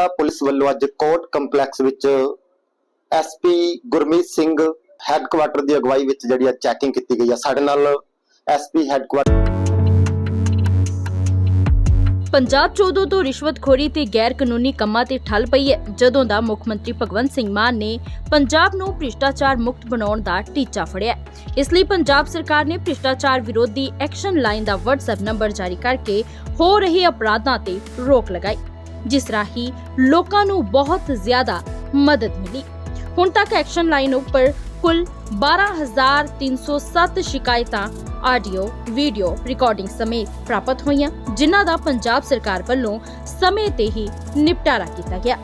Bathinda police ਵੱਲੋਂ ਅੱਜ court complex ਵਿੱਚ ਐਸਪੀ ਗੁਰਮੀਤ ਸਿੰਘ ਹੈੱਡਕੁਆਟਰ ਦੀ ਅਗਵਾਈ ਵਿੱਚ ਜਿਹੜੀ ਆ ਚੈਕਿੰਗ ਕੀਤੀ ਗਈ ਆ। ਸਾਡੇ ਨਾਲ ਐਸਪੀ ਹੈੱਡਕੁਆਟਰ ਪੰਜਾਬ 'ਚ ਉਦੋਂ ਤੋਂ ਰਿਸ਼ਵਤਖੋਰੀ ਤੇ ਗੈਰ ਕਾਨੂੰਨੀ ਕੰਮਾਂ ਤੇ ਠੱਲ ਪਈ ਹੈ, ਜਦੋਂ ਦਾ ਮੁੱਖ ਮੰਤਰੀ ਭਗਵੰਤ ਸਿੰਘ ਮਾਨ ਨੇ ਪੰਜਾਬ ਨੂੰ ਭ੍ਰਿਸ਼ਟਾਚਾਰ ਮੁਕਤ ਬਣਾਉਣ ਦਾ ਟੀਚਾ ਫੜਿਆ। ਇਸ ਲਈ ਪੰਜਾਬ ਸਰਕਾਰ ਨੇ ਭ੍ਰਿਸ਼ਟਾਚਾਰ ਵਿਰੋਧੀ ਐਕਸ਼ਨ ਲਾਈਨ ਦਾ WhatsApp ਨੰਬਰ ਜਾਰੀ ਕਰਕੇ ਹੋ ਰਹੇ ਅਪਰਾਧਾਂ ਤੇ ਰੋਕ ਲਗਾਈ। ਜਿਸ ਰਾਹੀਂ ਲੋਕਾਂ ਨੂੰ ਬਹੁਤ ਜ਼ਿਆਦਾ ਮਦਦ ਮਿਲੀ। ਹੁਣ ਤੱਕ ਐਕਸ਼ਨ ਲਾਈਨ ਉੱਪਰ ਕੁੱਲ 12307 ਸ਼ਿਕਾਇਤਾਂ, ਆਡੀਓ, ਵੀਡੀਓ ਰਿਕਾਰਡਿੰਗ ਸਮੇਤ ਪ੍ਰਾਪਤ ਹੋਈਆਂ, ਜਿਨ੍ਹਾਂ ਦਾ ਪੰਜਾਬ ਸਰਕਾਰ ਵੱਲੋਂ ਸਮੇਂ ਤੇ ਹੀ ਨਿਪਟਾਰਾ ਕੀਤਾ ਗਿਆ।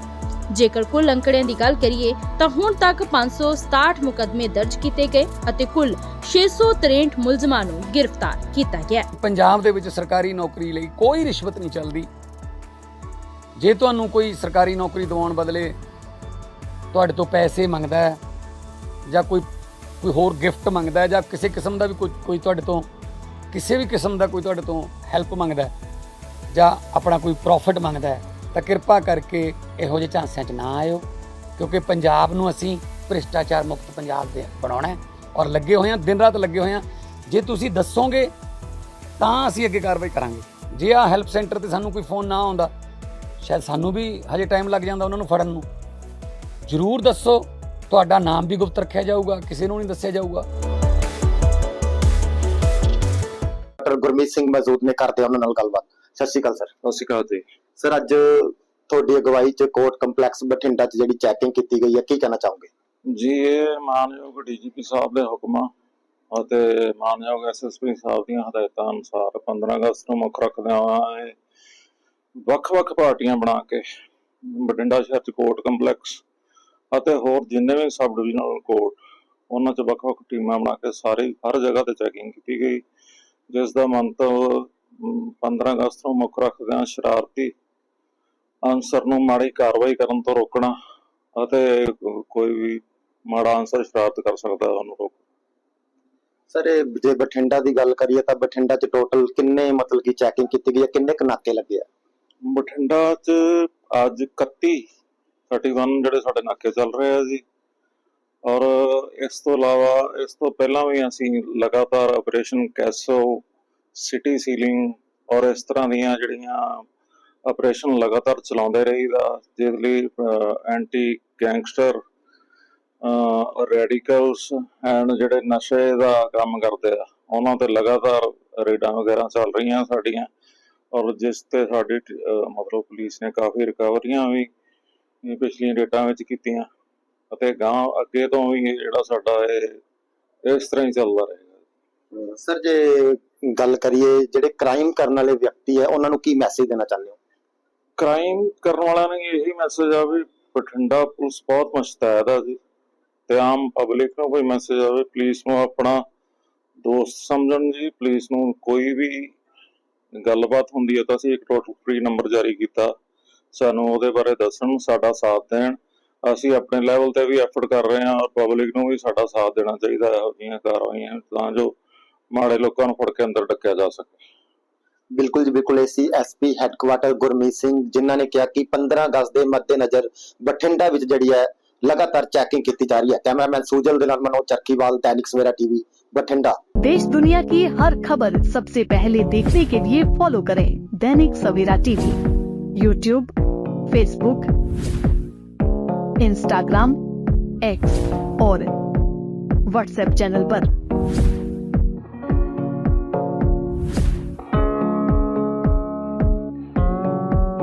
ਜੇਕਰ ਕੁੱਲ ਅੰਕੜਿਆਂ ਦੀ ਗੱਲ ਕਰੀਏ, ਤਾਂ ਹੁਣ ਤੱਕ 567 ਮੁਕਦਮੇ ਦਰਜ ਕੀਤੇ ਗਏ ਅਤੇ ਕੁੱਲ 663 ਮੁਲਜ਼ਮਾਂ ਨੂੰ ਗ੍ਰਿਫਤਾਰ ਕੀਤਾ ਗਿਆ। ਪੰਜਾਬ ਦੇ ਵਿੱਚ ਸਰਕਾਰੀ ਨੌਕਰੀ ਲਈ ਕੋਈ ਰਿਸ਼ਵਤ ਨਹੀਂ ਚੱਲਦੀ। ਜੇ ਤੁਹਾਨੂੰ ਕੋਈ ਸਰਕਾਰੀ ਨੌਕਰੀ ਦਿਵਾਉਣ ਬਦਲੇ ਤੁਹਾਡੇ ਤੋਂ ਪੈਸੇ ਮੰਗਦਾ ਹੈ ਜਾਂ ਕੋਈ ਕੋਈ ਹੋਰ ਗਿਫਟ ਮੰਗਦਾ ਹੈ ਜਾਂ ਕਿਸੇ ਕਿਸਮ ਦਾ ਵੀ ਕੋਈ ਕੋਈ ਤੁਹਾਡੇ ਤੋਂ, ਕਿਸੇ ਵੀ ਕਿਸਮ ਦਾ ਕੋਈ ਤੁਹਾਡੇ ਤੋਂ ਹੈਲਪ ਮੰਗਦਾ ਜਾਂ ਆਪਣਾ ਕੋਈ ਪ੍ਰੋਫਿਟ ਮੰਗਦਾ ਹੈ, ਤਾਂ ਕਿਰਪਾ ਕਰਕੇ ਇਹੋ ਜਿਹੇ ਝਾਂਸਿਆਂ 'ਚ ਨਾ ਆਇਓ, ਕਿਉਂਕਿ ਪੰਜਾਬ ਨੂੰ ਅਸੀਂ ਭ੍ਰਿਸ਼ਟਾਚਾਰ ਮੁਕਤ ਪੰਜਾਬ ਦੇ ਬਣਾਉਣਾ ਹੈ ਔਰ ਲੱਗੇ ਹੋਏ ਹਾਂ, ਦਿਨ ਰਾਤ ਲੱਗੇ ਹੋਏ ਹਾਂ। ਜੇ ਤੁਸੀਂ ਦੱਸੋਗੇ ਤਾਂ ਅਸੀਂ ਅੱਗੇ ਕਾਰਵਾਈ ਕਰਾਂਗੇ। ਜੇ ਆ ਹੈਲਪ ਸੈਂਟਰ ਤੇ ਸਾਨੂੰ ਕੋਈ ਫੋਨ ਨਾ ਆਉਂਦਾ ਸ਼ਾਇਦ ਸਾਨੂੰ ਵੀ ਹਜੇ ਟਾਈਮ ਲੱਗ ਜਾਂਦਾ ਉਹਨਾਂ ਨੂੰ ਫੜਨ ਨੂੰ। ਜਰੂਰ ਦੱਸੋ ਤੁਹਾਡਾ ਨਾਮ ਵੀ ਗੁਪਤ ਰੱਖਿਆ ਜਾਊਗਾ ਕਿਸੇ ਨੂੰ ਨਹੀਂ ਦੱਸਿਆ ਜਾਊਗਾ। ਡਾਕਟਰ ਗੁਰਮੀਤ ਸਿੰਘ ਮੌਜੂਦ ਨੇ ਕਰਦੇ ਉਹਨਾਂ ਨਾਲ ਗੱਲਬਾਤ। ਸਤਿ ਸ਼੍ਰੀ ਅਕਾਲ ਸਰ। ਸਤਿ ਸ਼੍ਰੀ ਅਕਾਲ ਜੀ। ਸਰ ਅੱਜ ਤੁਹਾਡੀ ਅਗਵਾਈ 'ਚ ਕੋਰਟ ਕੰਪਲੈਕਸ ਬਠਿੰਡਾ 'ਚ ਜਿਹੜੀ ਚੈਕਿੰਗ ਕੀਤੀ ਗਈ ਹੈ ਕੀ ਕਹਿਣਾ ਚਾਹੋਗੇ? ਜੀ ਇਹ ਮਾਨਯੋਗ ਡੀਜੀਪੀ ਸਾਹਿਬ ਦੇ ਹੁਕਮਾਂ ਅਤੇ ਮਾਨਯੋਗ ਐਸਐਸਪੀ ਸਾਹਿਬ ਦੀਆਂ ਹਦਾਇਤਾਂ ਅਨੁਸਾਰ 15 ਅਗਸਤ ਨੂੰ ਮੁੱਖ ਰੱਖਦਿਆਂ ਹੋਇਆ ਇਹ ਵੱਖ-ਵੱਖ ਪਾਰਟੀਆਂ ਬਣਾ ਕੇ, ਬਠਿੰਡਾ ਸ਼ਹਿਰ ਚ ਕੋਰਟ ਕੰਪਲੈਕਸ ਅਤੇ ਹੋਰ ਜਿੰਨੇ ਵੀ ਸਬ ਡਿਵੀਜ਼ਨਲ ਕੋਰਟ ਉਹਨਾਂ ਚ ਵੱਖ-ਵੱਖ ਟੀਮਾਂ ਬਣਾ ਕੇ ਸਾਰੀ, ਹਰ ਜਗ੍ਹਾ ਤੇ ਚੈਕਿੰਗ ਕੀਤੀ ਗਈ। ਜਿਸ ਦਾ ਮੰਤਵ 15 ਅਗਸਤ ਨੂੰ ਮੁੱਖ ਰੱਖਦਿਆਂ ਸ਼ਰਾਰਤੀ ਅਨਸਰ ਨੂੰ ਮਾੜੀ ਕਾਰਵਾਈ ਕਰਨ ਤੋਂ ਰੋਕਣਾ ਅਤੇ ਕੋਈ ਵੀ ਮਾੜਾ ਅਨਸਰ ਸ਼ਰਾਰਤ ਕਰ ਸਕਦਾ ਹੈ ਉਹਨੂੰ ਰੋਕ ਸਰ ਜੇ ਬਠਿੰਡਾ ਦੀ ਗੱਲ ਕਰੀਏ ਤਾਂ ਬਠਿੰਡਾ 'ਚ ਟੋਟਲ ਕਿੰਨੇ ਮਤਲਬ ਕਿ ਚੈਕਿੰਗ ਕੀਤੀ ਗਈ ਹੈ? ਕਿੰਨੇ ਕੁ ਲੱਗੇ ਆ? ਬਠਿੰਡਾ 'ਚ ਅੱਜ 31 31 ਜਿਹੜੇ ਸਾਡੇ ਨਾਕੇ ਚੱਲ ਰਹੇ ਆ ਜੀ। ਔਰ ਇਸ ਤੋਂ ਇਲਾਵਾ, ਇਸ ਤੋਂ ਪਹਿਲਾਂ ਵੀ ਅਸੀਂ ਲਗਾਤਾਰ ਆਪਰੇਸ਼ਨ ਕੈਸੋ ਸਿਟੀ ਸੀਲਿੰਗ ਔਰ ਇਸ ਤਰ੍ਹਾਂ ਦੀਆਂ ਜਿਹੜੀਆਂ ਆਪਰੇਸ਼ਨ ਲਗਾਤਾਰ ਚਲਾਉਂਦੇ ਰਹੀਦਾ ਜਿਸ ਲਈ ਐਂਟੀ ਗੈਂਗਸਟਰ ਰੈਡੀਕਲਸ ਐਂਡ ਜਿਹੜੇ ਨਸ਼ੇ ਦਾ ਕੰਮ ਕਰਦੇ ਆ, ਉਹਨਾਂ ਤੇ ਲਗਾਤਾਰ ਰੇਡਾਂ ਵਗੈਰਾ ਚੱਲ ਰਹੀਆਂ ਸਾਡੀਆਂ। ਔਰ ਜਿਸ ਤੇ ਸਾਡੀ ਮਤਲਬ ਪੁਲਿਸ ਨੇ ਕਾਫੀ ਰਿਕਵਰੀਆਂ ਵੀ ਪਿਛਲੀਆਂ ਡੇਟਾਂ ਵਿੱਚ ਕੀਤੀਆਂ ਅਤੇ ਗਾਂ ਅੱਗੇ ਤੋਂ ਵੀ ਜਿਹੜਾ ਸਾਡਾ ਇਹ ਇਸ ਤਰ੍ਹਾਂ ਹੀ ਚੱਲਦਾ ਰਹੇਗਾ। ਸਰ ਜੇ ਗੱਲ ਕਰੀਏ ਜਿਹੜੇ ਕ੍ਰਾਈਮ ਕਰਨ ਵਾਲੇ ਵਿਅਕਤੀ ਹੈ ਉਹਨਾਂ ਨੂੰ ਕੀ ਮੈਸੇਜ ਦੇਣਾ ਚਾਹੁੰਦੇ ਹੋ? ਕ੍ਰਾਈਮ ਕਰਨ ਵਾਲਿਆਂ ਨੂੰ ਇਹੀ ਮੈਸੇਜ ਆ ਵੀ ਬਠਿੰਡਾ ਪੁਲਿਸ ਬਹੁਤ ਮੁਸ਼ਤੈਦ ਆ ਜੀ ਤੇ ਆਮ ਪਬਲਿਕ ਨੂੰ ਕੋਈ ਮੈਸੇਜ ਆਵੇ ਪੁਲਿਸ ਨੂੰ ਆਪਣਾ ਦੋਸਤ ਸਮਝਣ ਜੀ ਪੁਲਿਸ ਨੂੰ ਕੋਈ ਵੀ ਗੱਲਬਾਤ ਹੁੰਦੀ ਹੈ ਤਾਂ ਅਸੀਂ ਇੱਕ ਟੋਟਲ ਫ੍ਰੀ ਨੰਬਰ ਜਾਰੀ ਕੀਤਾ। ਸਾਨੂੰ ਉਹਦੇ ਬਾਰੇ ਦੱਸਣ ਸਾਡਾ ਸਾਥ ਦੇਣ। ਅਸੀਂ ਆਪਣੇ ਲੈਵਲ ਤੇ ਵੀ ਐਫਰਟ ਕਰ ਰਹੇ ਹਾਂ। ਔਰ ਪਬਲਿਕ ਨੂੰ ਵੀ ਸਾਡਾ ਸਾਥ ਦੇਣਾ ਚਾਹੀਦਾ ਹੈ। ਜਿਹੀਆਂ ਕਾਰਵਾਈਆਂ ਤਾਂ ਜੋ ਮਾੜੇ ਲੋਕਾਂ ਨੂੰ ਫੜ ਕੇ ਅੰਦਰ ਡੱਕਿਆ ਜਾ ਸਕੇ। ਬਿਲਕੁਲ ਜੀ, ਬਿਲਕੁਲ। AC SP headquarter Gurmeet Singh, ਜਿਨ੍ਹਾਂ ਨੇ ਕਿਹਾ ਕਿ 15 ਅਗਸਤ ਦੇ ਮੱਦੇਨਜ਼ਰ ਬਠਿੰਡਾ ਵਿੱਚ ਜਿਹੜੀ ਹੈ लगातार चेकिंग की जा रही है। कैमरामैन मैन दिलन मनोज चरखीवाल दैनिक सवेरा टीवी बठिंडा। देश दुनिया की हर खबर सबसे पहले देखने के लिए फॉलो करें Dainik Savera TV YouTube Facebook Instagram X और व्हाट्सएप चैनल आरोप